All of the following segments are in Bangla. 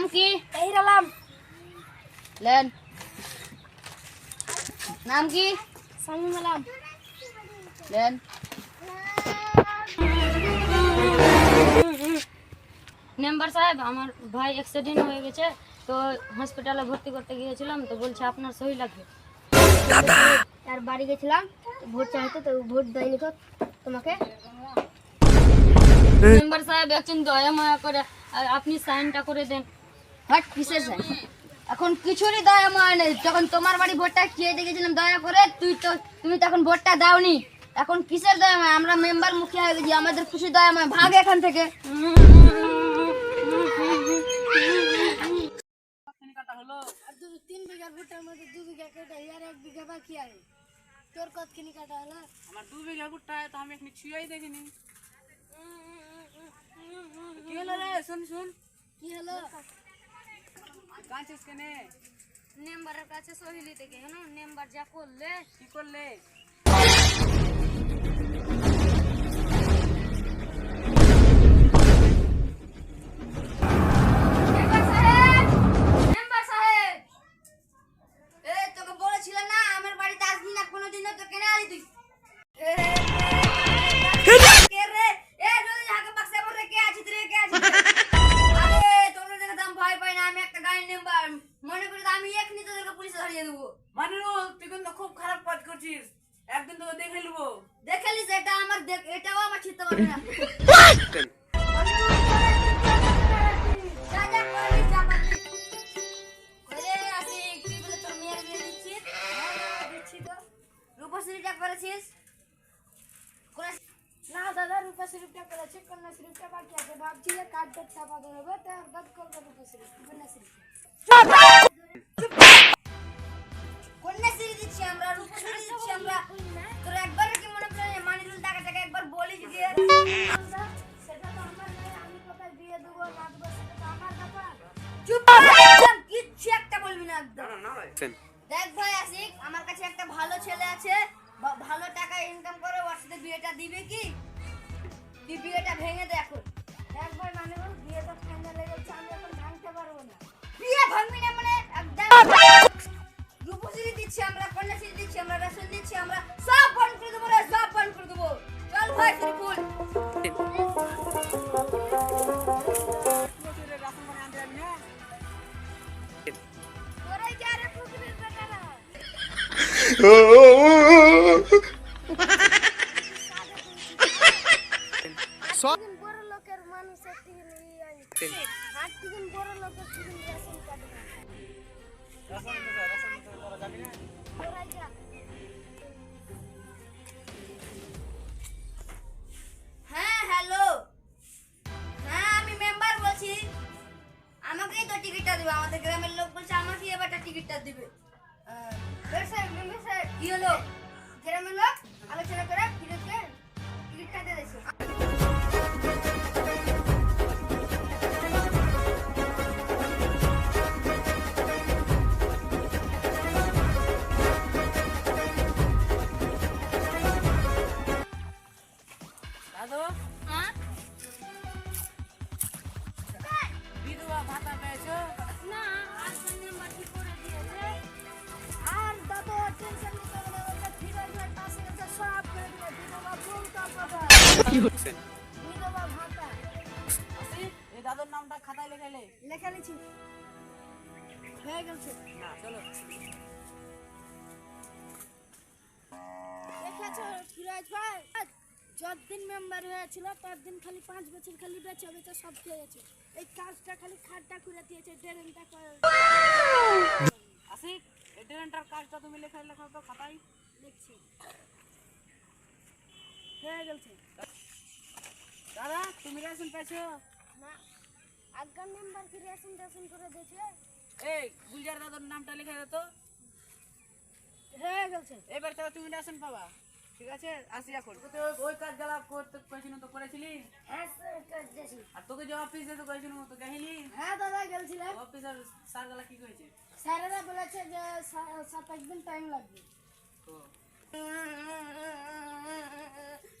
নাম কি? এই রালাম লেন। নাম কি? সামিম আলাম। লেন। মেম্বার সাহেব আমার ভাই অ্যাক্সিডেন্ট হয়ে গেছে তো হসপিটালে ভর্তি করতে গিয়েছিলাম তো বলছে আপনার সহি লাগবে। তার বাড়ি গেছিলাম ভোট চাইতে তো ভোট দেয়নি তো তোমাকে। মেম্বার সাহেব একজন দয়া মায়া করে আর আপনি সাইনটা করে দেন। হট সাইন এখন কিছুরই দয়া মায়া নেই। যখন তোমার বাড়ি ভোটটা খেয়ে দেখেছিলাম দয়া করে তুই তো তুমি তখন ভোটটা দাওনি। এখন কিসের দয়া মায়া আমরা মেম্বার মুখিয়া হয়ে গেছি। আমাদের খুশি দয়া মায়া ভাগ এখান থেকে। তিন বিঘা ভুট্টার মধ্যে দু বিঘা কেটে আর এক বিঘা বাকি আছে তোর কতখানি কাটা হলো? আমার দু বিঘা ভুট্টা তো আমি এখানে ছুঁয়াই দেখিনি। কি হলো রে? শুন শুন। কি হলো? কাঁচিস কেনে মেম্বারের কাছে সহি নিতে গেল মেম্বার যা করলে কি করলে করছিস একদিন তোকে দেখে নেব। দেখেলিস এটা আমার দেখ এটাও আমার ছিটতে পারবে না? হ্যাঁ, রূপশ্রীটা করেছিস? না দাদা রূপাশ্রীটা করেছে কন্যাশ্রীটা বাকি আছে। ভাবছি যে কার্ডটা ছাপাতে হবে তার বাদ করব রূপাশ্রী কন্যাশ্রীটা কন্যাশ্রী দিচ্ছি আমরা রূপশ্রী দিচ্ছি আমরা। তোর একবার কি মনে করে মানিরুল টাকা টাকা একবার বলিস গিয়ে সেটা তো আমার আমি কোথায় বিয়ে দেবো না দেবো সেটা তো আমার ব্যাপার। চুপ কিচ্ছু একটা বলবি না একদম। দেখ ভাই আশিক আমার কাছে একটা ভালো ছেলে আছে। বা- ভালো টাকা ইনকাম করে ওর সাথে বিয়েটা দিবে কি? তুই বিয়েটা ভেঙে দে এখন। এক ভাই মানে বল, বিয়ে তো ফাইনাল পুকুরের বেটারা আটদিন বড় লোকের মানুষ একদিন এই আনছে। আটদিন বড় লোকের টিকিটটা দিবে। স্যার, মেম্বার স্যার, কি হলো? গ্রামের লোক আলোচনা করে ফিরেছে টিকিটটা দিয়ে দিয়েছে। হ্যাঁ? বিধবা ভাতা পেয়েছ? না আর মেম্বার কি করে নামটা খাতায় লেখাইলে লেখা হয়ে গেছে যতদিন মেম্বার হয়েছিল ততদিন খালি পাঁচ বছর খালি বেঁচে বেচে সব খেয়েছে এই কাজটা খালি খাটটা করে দিয়েছে, ড্রেনটা আসি এই কাজটা তুমি লেখা লেখা তো খাতায়। লিখছি। হয়ে গেছে। দাদা তুমি রেশন পেয়েছ না। আগের নাম্বার কি রেশন রেশন করে দিয়েছে? এই গুলজার দাদার নামটা লিখে দাও তো। হয়ে গেছে। এবার তো তুমি রেশন পাবা। ঠিক আছে? আসি এখন তোকে ওই- কাজ জ্বালা করতে কয়েছিল তো করেছিলি? হ্যাঁ আর তোকে যে অফিস যেতে কয়েছিল তো গেছিলি? হ্যাঁ দাদা গেছিলাম স্যার কি করেছে? স্যারেরা বলেছে যে সাত এক দিন টাইম লাগবে।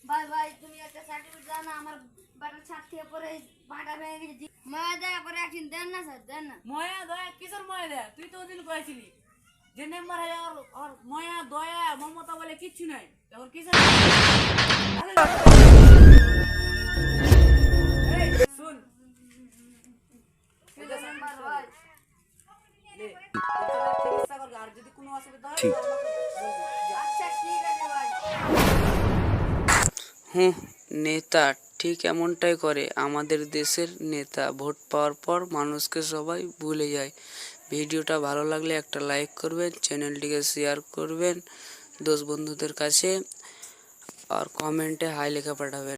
ভাই ভাই তুমি একটা সার্টিফিকেট দাও না আমার বাটার ছাদ থেকে পরে ভাটা ভেঙে গেছে। মায়া দয়া করে একদিন দেন না স্যার দেন না। ময়া দয়া কিসের ময়া দয়া? তুই তো ওদিন কয়েছিলি। যে মেম্বার হয়ে আর আর ময়া দয়া মমতা বলে কিচ্ছু নাই। এখন কিসের শুন। ঠিক আছে মেম্বার ভাই লে, তোর ছেলের চিকিৎসা করবে আর যদি কোনো অসুবিধা হয় তাহলে আমাকে বলবি। আচ্ছা ঠিক আছে ভাই। হুঁ নেতা ঠিক এমনটাই করে। আমাদের দেশের নেতা ভোট পাওয়ার পর মানুষকে সবাই ভুলে যায়। ভিডিওটা ভালো লাগলে একটা লাইক করবেন, চ্যানেলটিকে শেয়ার করবেন দোষ বন্ধুদের কাছে, আর কমেন্টে হাই লেখা পাঠাবেন।